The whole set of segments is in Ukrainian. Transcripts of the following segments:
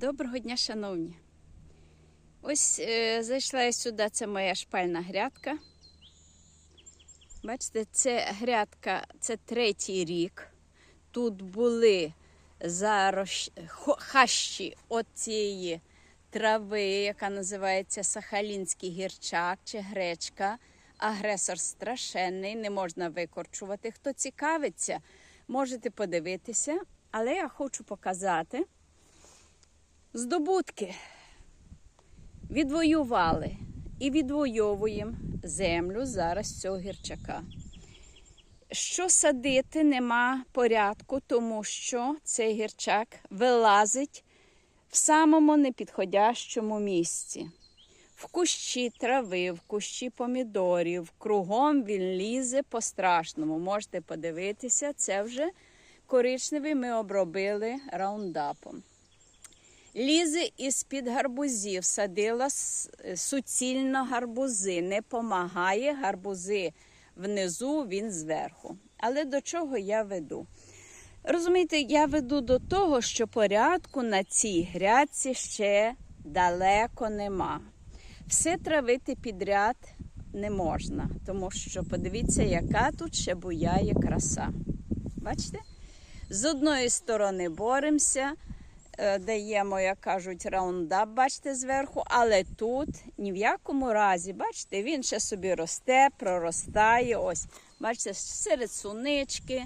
Доброго дня, шановні. Ось е, зайшла я сюди, це моя шпальна грядка. Бачите, це грядка, це третій рік. Тут були зарош... хо- хащі от цієї трави, яка називається Сахалінський гірчак чи гречка. Агресор страшенний, не можна викорчувати. Хто цікавиться, можете подивитися. Але я хочу показати здобутки. Відвоювали і відвоюємо землю зараз цього гірчака. Що садити, нема порядку, тому що цей гірчак вилазить в самому непідходящому місці. В кущі трави, в кущі помідорів, кругом він лізе по-страшному. Можете подивитися, це вже коричневий ми обробили раундапом. Лізе із-під гарбузів, садила суцільно гарбузи, не помагає гарбузи внизу, він зверху. Але до чого я веду? Розумієте, я веду до того, що порядку на цій грядці ще далеко нема. Все травити підряд не можна, тому що подивіться, яка тут ще буяє краса. Бачите? З одної сторони боремося, е, даємо, як кажуть, раундап, бачите, зверху, але тут ні в якому разі, бачите, він ще собі росте, проростає. Ось, бачите, серед сунички,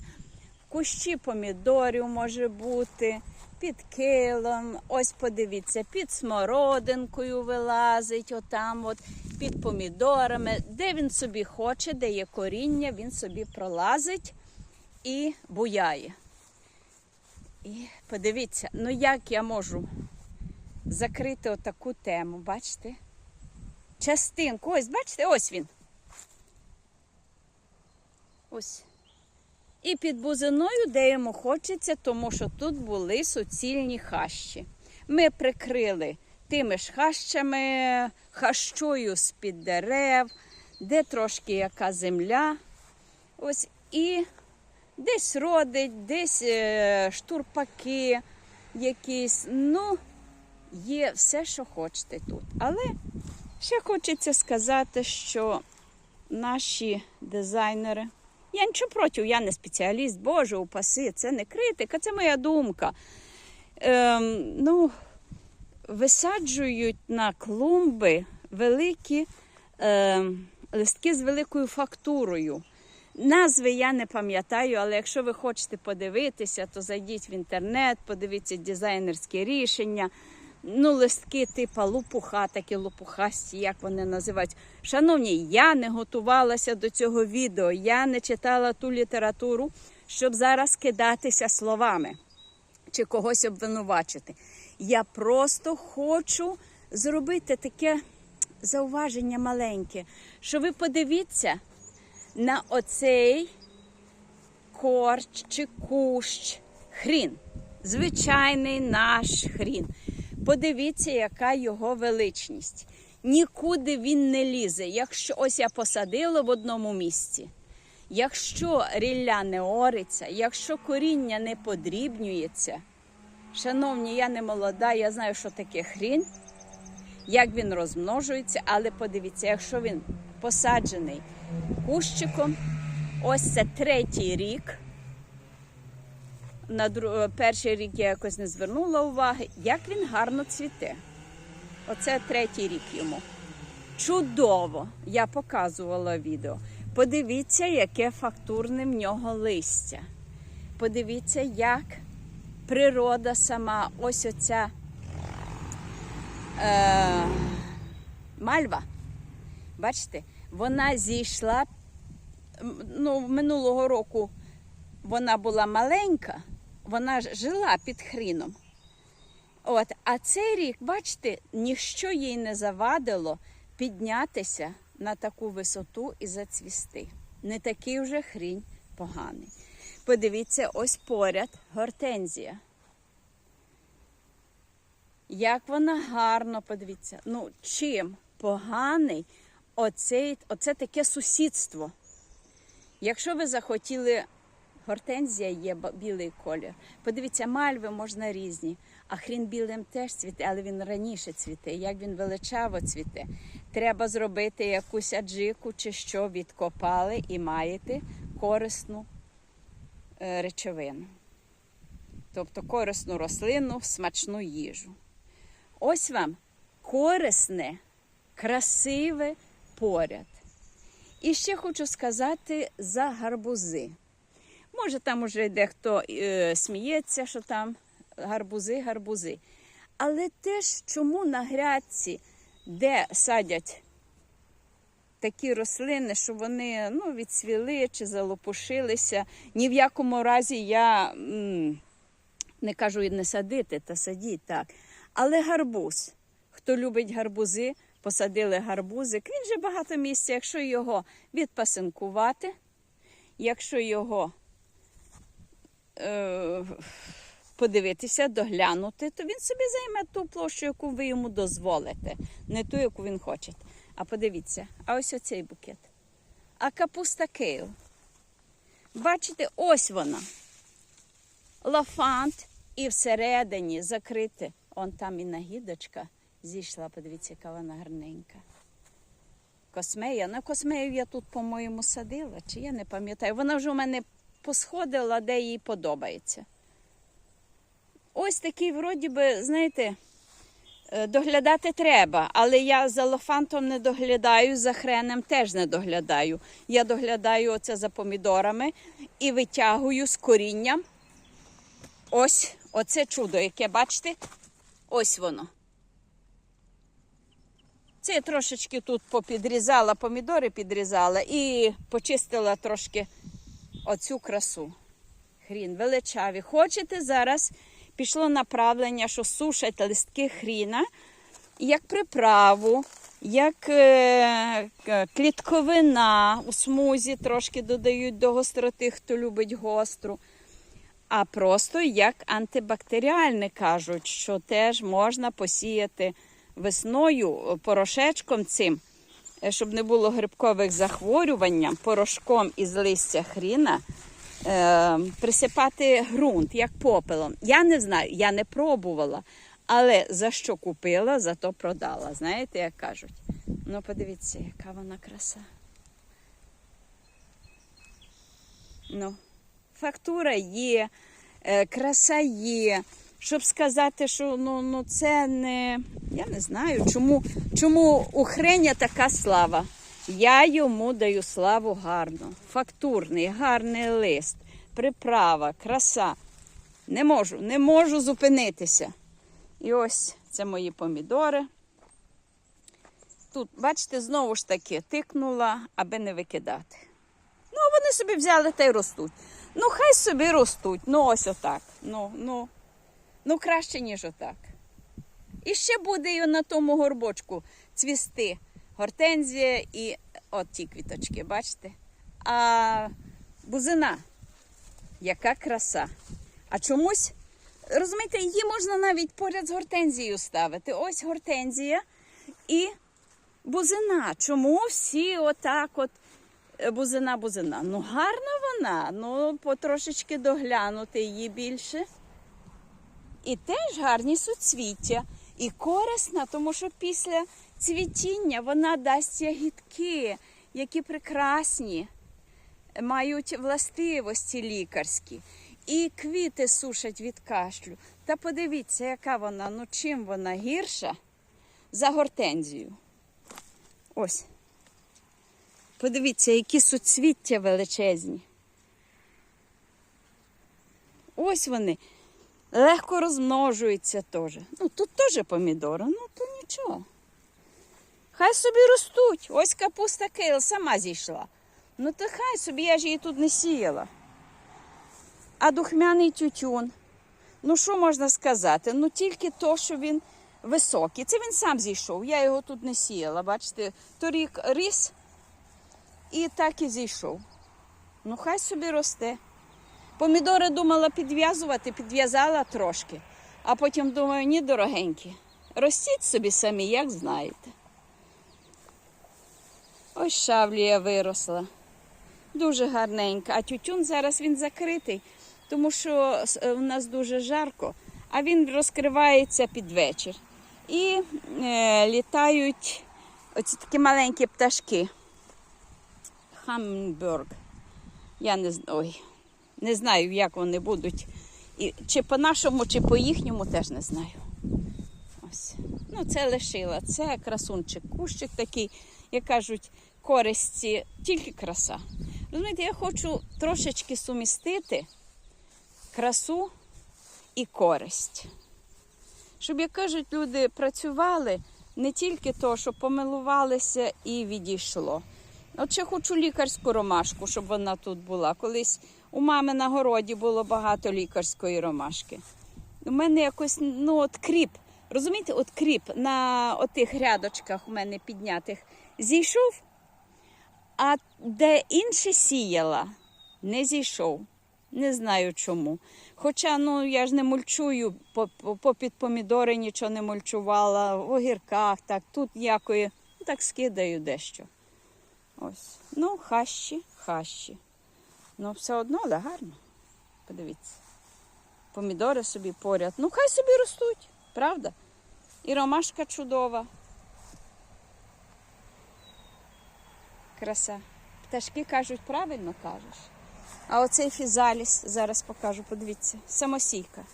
кущі помідорів може бути, під килом. Ось подивіться, під смородинкою вилазить, отам, от, під помідорами. Де він собі хоче, де є коріння, він собі пролазить і буяє. І подивіться, ну як я можу закрити отаку тему, бачите? Частинку, ось, бачите, ось він. Ось. І під бузиною, де йому хочеться, тому що тут були суцільні хащі. Ми прикрили тими ж хащами, хащою з-під дерев, де трошки яка земля. Ось і десь родить, десь е, штурпаки якісь. Ну, є все, що хочете тут. Але ще хочеться сказати, що наші дизайнери. Я нічого проти, я не спеціаліст, Боже, упаси, це не критика, це моя думка. Ем, ну, висаджують на клумби великі ем, листки з великою фактурою. Назви я не пам'ятаю, але якщо ви хочете подивитися, то зайдіть в інтернет, подивіться дизайнерські рішення. Ну, листки типа лопуха, такі лопухасті, як вони називають. Шановні, я не готувалася до цього відео, я не читала ту літературу, щоб зараз кидатися словами чи когось обвинувачити. Я просто хочу зробити таке зауваження маленьке, що ви подивіться на оцей корч чи кущ хрін. Звичайний наш хрін. Подивіться, яка його величність. Нікуди він не лізе. Якщо ось я посадила в одному місці, якщо рілля не ориться, якщо коріння не подрібнюється, шановні, я не молода, я знаю, що таке хрін, як він розмножується, але подивіться, якщо він посаджений кущиком, ось це третій рік. На дру... перший рік я якось не звернула уваги, як він гарно цвіте. Оце третій рік йому. Чудово! Я показувала відео. Подивіться, яке фактурне в нього листя. Подивіться, як природа сама, ось оця е, мальва. Бачите, вона зійшла. Ну, минулого року вона була маленька, вона ж жила під хріном. От, а цей рік, бачите, ніщо їй не завадило піднятися на таку висоту і зацвісти. Не такий вже хрінь поганий. Подивіться, ось поряд гортензія. Як вона гарно, подивіться. Ну, чим поганий оцей, оце таке сусідство. Якщо ви захотіли, гортензія є білий колір. Подивіться, мальви можна різні. А хрін білим теж цвіте, але він раніше цвіте. Як він величаво цвіте. Треба зробити якусь аджику чи що відкопали і маєте корисну е, речовину. Тобто корисну рослину, смачну їжу. Ось вам корисне, красиве поряд. І ще хочу сказати за гарбузи. Може, там уже дехто е, сміється, що там гарбузи, гарбузи. Але теж чому на грядці, де садять такі рослини, що вони ну, відсвіли чи залопушилися, ні в якому разі я м, не кажу і не садити, та садіть так. Але гарбуз. Хто любить гарбузи, посадили гарбузик. Він же багато місця, якщо його відпасинкувати, якщо його е, подивитися, доглянути, то він собі займе ту площу, яку ви йому дозволите, не ту, яку він хоче. А подивіться, а ось оцей букет. А капуста кейл. Бачите, ось вона. Лафант і всередині закрите. Он там і нагідочка зійшла, подивіться, яка вона гарненька. Космея. На космею я тут, по-моєму, садила, чи я не пам'ятаю. Вона вже у мене посходила, де їй подобається. Ось такий, вроді би, знаєте, е, доглядати треба, але я за лофантом не доглядаю, за хренем теж не доглядаю. Я доглядаю оце за помідорами і витягую з корінням. Ось оце чудо, яке бачите, ось воно. Це я трошечки тут попідрізала, помідори підрізала і почистила трошки оцю красу. Хрін величаві. Хочете зараз пішло направлення, що сушать листки хріна як приправу, як е, клітковина у смузі трошки додають до гостроти, хто любить гостру. А просто як антибактеріальне кажуть, що теж можна посіяти весною порошечком цим, е, щоб не було грибкових захворювань, порошком із листя хріна е, присипати ґрунт як попелом. Я не знаю, я не пробувала, але за що купила, за то продала. Знаєте, як кажуть. Ну, подивіться, яка вона краса. Ну, фактура є, е, краса є. Щоб сказати, що ну, ну це не. Я не знаю, чому, чому у хреня така слава. Я йому даю славу гарно. Фактурний, гарний лист, приправа, краса. Не можу, не можу зупинитися. І ось це мої помідори. Тут, бачите, знову ж таки тикнула, аби не викидати. Ну, вони собі взяли та й ростуть. Ну, хай собі ростуть. Ну, ось отак. Ну, ну, ну краще, ніж отак. І ще буде на тому горбочку цвісти гортензія і от ті квіточки, бачите? А бузина, яка краса. А чомусь, розумієте, її можна навіть поряд з гортензією ставити. Ось гортензія і бузина. Чому всі отак от е, бузина, бузина? Ну, гарна вона, ну потрошечки доглянути її більше. І теж гарні суцвіття. І корисна, тому що після цвітіння вона дасть ягідки, які прекрасні, мають властивості лікарські. І квіти сушать від кашлю. Та подивіться, яка вона, ну чим вона гірша за гортензію. Ось. Подивіться, які суцвіття величезні. Ось вони легко розмножуються теж. Ну, тут теж помідори, ну то нічого. Хай собі ростуть. Ось капуста кейл сама зійшла. Ну то хай собі, я ж її тут не сіяла. А духмяний тютюн. Ну, що можна сказати? Ну тільки то, що він високий. Це він сам зійшов. Я його тут не сіяла. Бачите, торік ріс і так і зійшов. Ну, хай собі росте. Помідори думала підв'язувати, підв'язала трошки, а потім думаю, ні, дорогенькі, ростіть собі самі, як знаєте. Ось шавлія виросла. Дуже гарненька. А тютюн зараз він закритий, тому що с- е, нас дуже жарко, а він розкривається під вечір. І е, літають оці такі маленькі пташки. Хамберг. Я не знаю. Ой, не знаю, як вони будуть. І, чи по-нашому, чи по їхньому теж не знаю. Ось. Ну, це лишила. Це красунчик, кущик такий, як кажуть, користі, тільки краса. Розумієте, я хочу трошечки сумістити красу і користь. Щоб, як кажуть, люди працювали не тільки то, що помилувалися і відійшло. От ще хочу лікарську ромашку, щоб вона тут була. Колись у мами на городі було багато лікарської ромашки. У мене якось ну, от кріп. Розумієте, от кріп на отих рядочках у мене піднятих зійшов, а де інше сіяла, не зійшов. Не знаю чому. Хоча ну, я ж не мульчую, по- по- попід помідори нічого не мульчувала, в огірках, так, тут якої, ну, так скидаю дещо. Ось. Ну, хащі, хащі. Ну, все одно, але гарно. Подивіться. Помідори собі поряд. Ну, хай собі ростуть, правда? І ромашка чудова. Краса. Пташки кажуть, правильно кажеш. А оцей фізаліс, зараз покажу, подивіться, самосійка.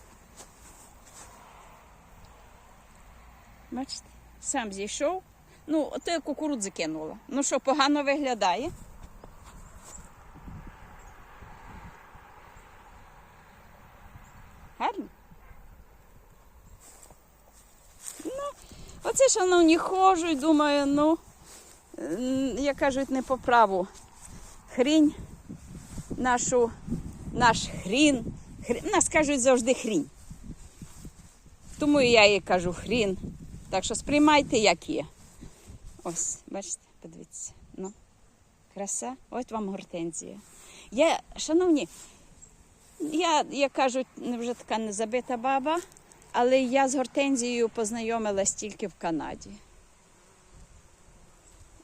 Бачите, сам зійшов. Ну, ото я кукурудзи кинула. Ну що, погано виглядає? Гарно? Ну, оце, шановні, ходжу і думаю, ну, як кажуть, не по праву. Хрінь нашу, наш хрін. хрін. Нас кажуть завжди хрінь. Тому я їй кажу хрін. Так що сприймайте, як є. Ось, бачите, подивіться. Ну, краса. Ось вам гортензія. Я, шановні, я, як кажуть, вже така незабита баба, але я з гортензією познайомилась тільки в Канаді.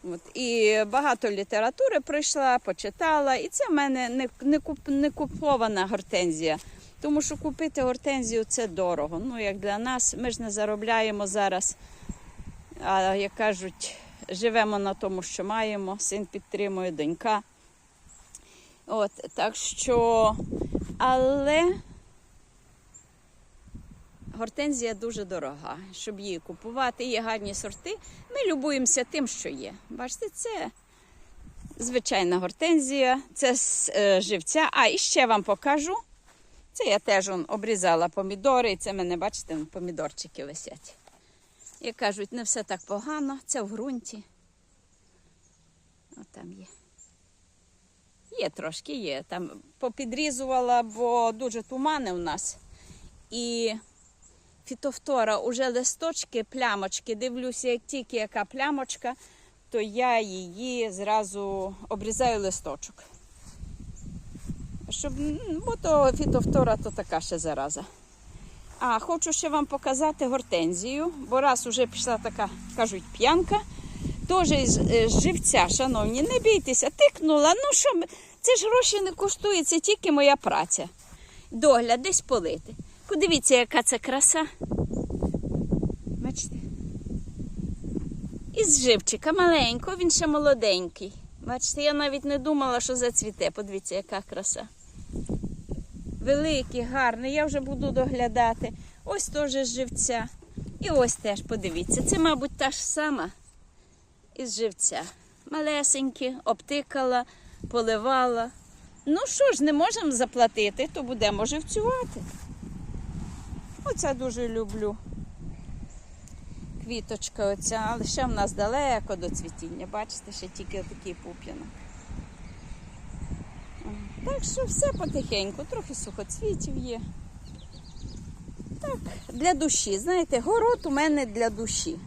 От. І багато літератури пройшла, почитала, і це в мене не, не, куп, не купована гортензія. Тому що купити гортензію це дорого. Ну, як для нас, ми ж не заробляємо зараз. А як кажуть, живемо на тому, що маємо. Син підтримує, донька. От, так що, але гортензія дуже дорога. Щоб її купувати, є гарні сорти. Ми любуємося тим, що є. Бачите, це звичайна гортензія, це е, живця. А, і ще вам покажу. Це я теж он, обрізала помідори, і це мене, бачите, помідорчики висять. Як кажуть, не все так погано, це в ґрунті. От там є. Є трошки, є. Там попідрізувала, бо дуже тумани у нас. І фітофтора, уже листочки, плямочки. Дивлюся, як тільки яка плямочка, то я її зразу обрізаю листочок. Щоб, бо то фітофтора то така ще зараза. А хочу ще вам показати гортензію, бо раз уже пішла така, кажуть, п'янка. Теж з е, живця, шановні, не бійтеся, тикнула. Ну що, це ж гроші не коштує, це тільки моя праця. Догляд десь полити. Подивіться, яка це краса. Бачите? Із живчика маленького, він ще молоденький. Бачите, я навіть не думала, що зацвіте. Подивіться, яка краса. Великий, гарний, я вже буду доглядати. Ось теж живця. І ось теж подивіться. Це, мабуть, та ж сама із живця. Малесенькі, обтикала, поливала. Ну що ж, не можемо заплатити, то будемо живцювати. Оце дуже люблю. Квіточка оця, але ще в нас далеко до цвітіння. Бачите, ще тільки такий пуп'янок. Так що все потихеньку, трохи сухоцвітів є. Так, для душі. Знаєте, город у мене для душі.